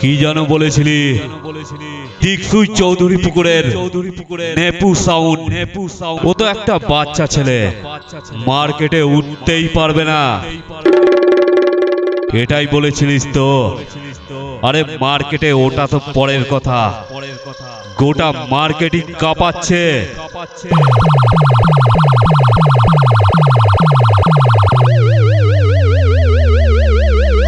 কি যেন বলেছিলি? টিকসুই চৌধুরী পুকুরের চৌধুরী পুকুরের নেপু সাউন্ড নেপু সাউন্ড ও তো একটা বাচ্চা ছেলে। মার্কেটে উঠতেই পারবে না। এটাই বলেছিলিস তো? আরে মার্কেটে ওটা তো পরের কথা। গোটা মার্কেটিং কাঁপাচ্ছে।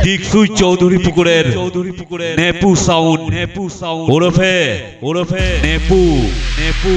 টিকসুই চৌধুরী পুকুরের চৌধুরী পুকুরের নেপু সাউন্ড। নেপু সাউন্ড। ওরফে ওরফে নেপু। নেপু।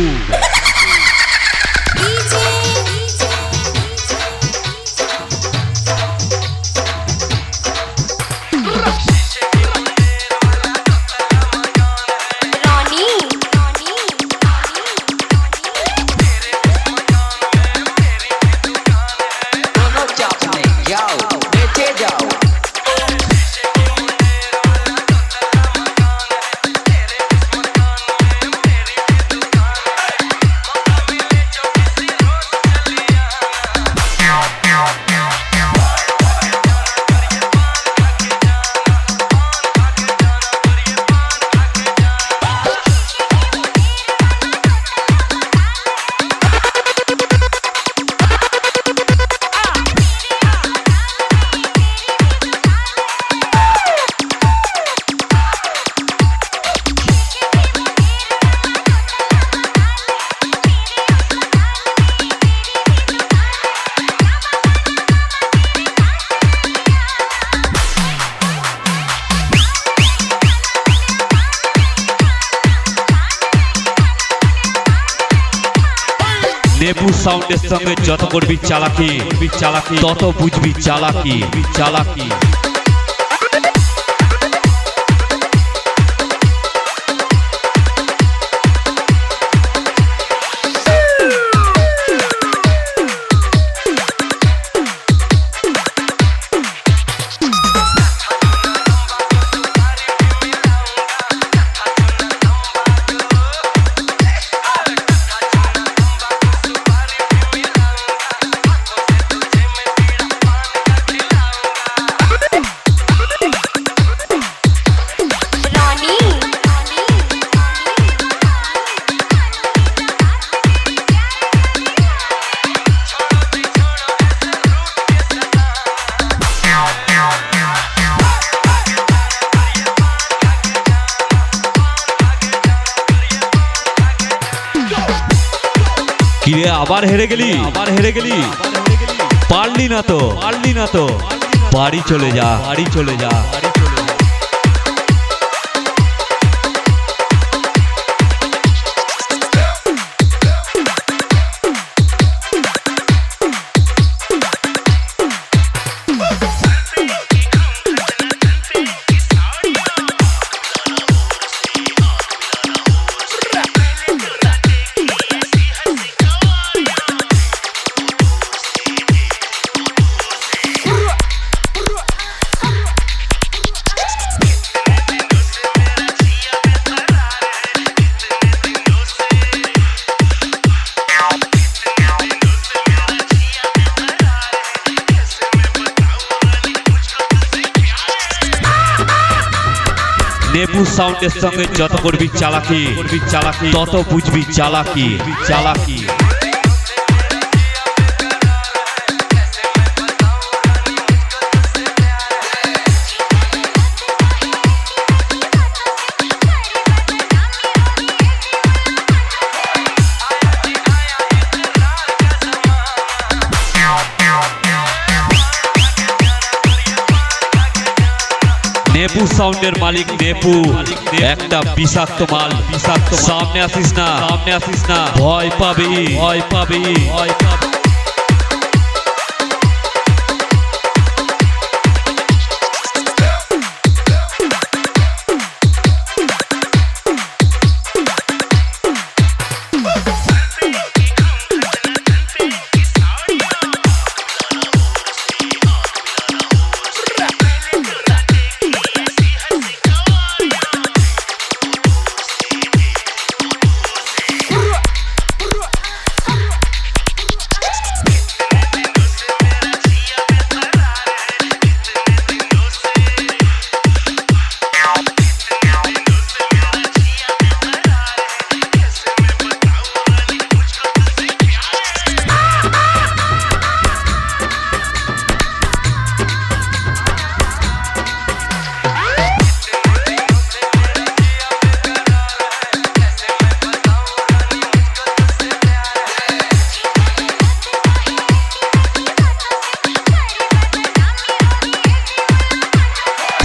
নেপু সাউন্ডের সঙ্গে যত করবি চালাকি চালাকি তত বুঝবি চালাকি চালাকি। কিরে আবার হেরে গেলি। আবার হেরে গেলি। পারলি না তো। পারলি না তো। বাড়ি চলে যা। বাড়ি চলে যা। নেপু সাউন্ডের সঙ্গে যত করবি চালাকি করবি চালাকি তত বুঝবি চালাকি চালাকি। নেপু সাউন্ডের মালিক নেপু একটা বিষাক্ত মাল। বিষাক্ত সামনে আসিস না। সামনে আসিস না। ভয় পাবি। ভয় পাবি। ভয় পাবি।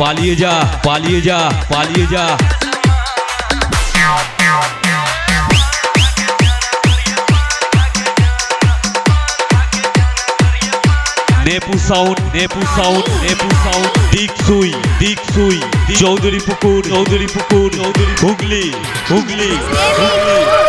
পালিয়ে যা পালিয়ে যা পালিয়ে যা। নেপু সাউন্ড নেপু সাউন্ড নেপু সাউন্ড দিক সুই দিক সুই। চৌধুরী পুকুর চৌধুরী পুকুর, চৌধুরী হুগলি হুগলি হুগলি।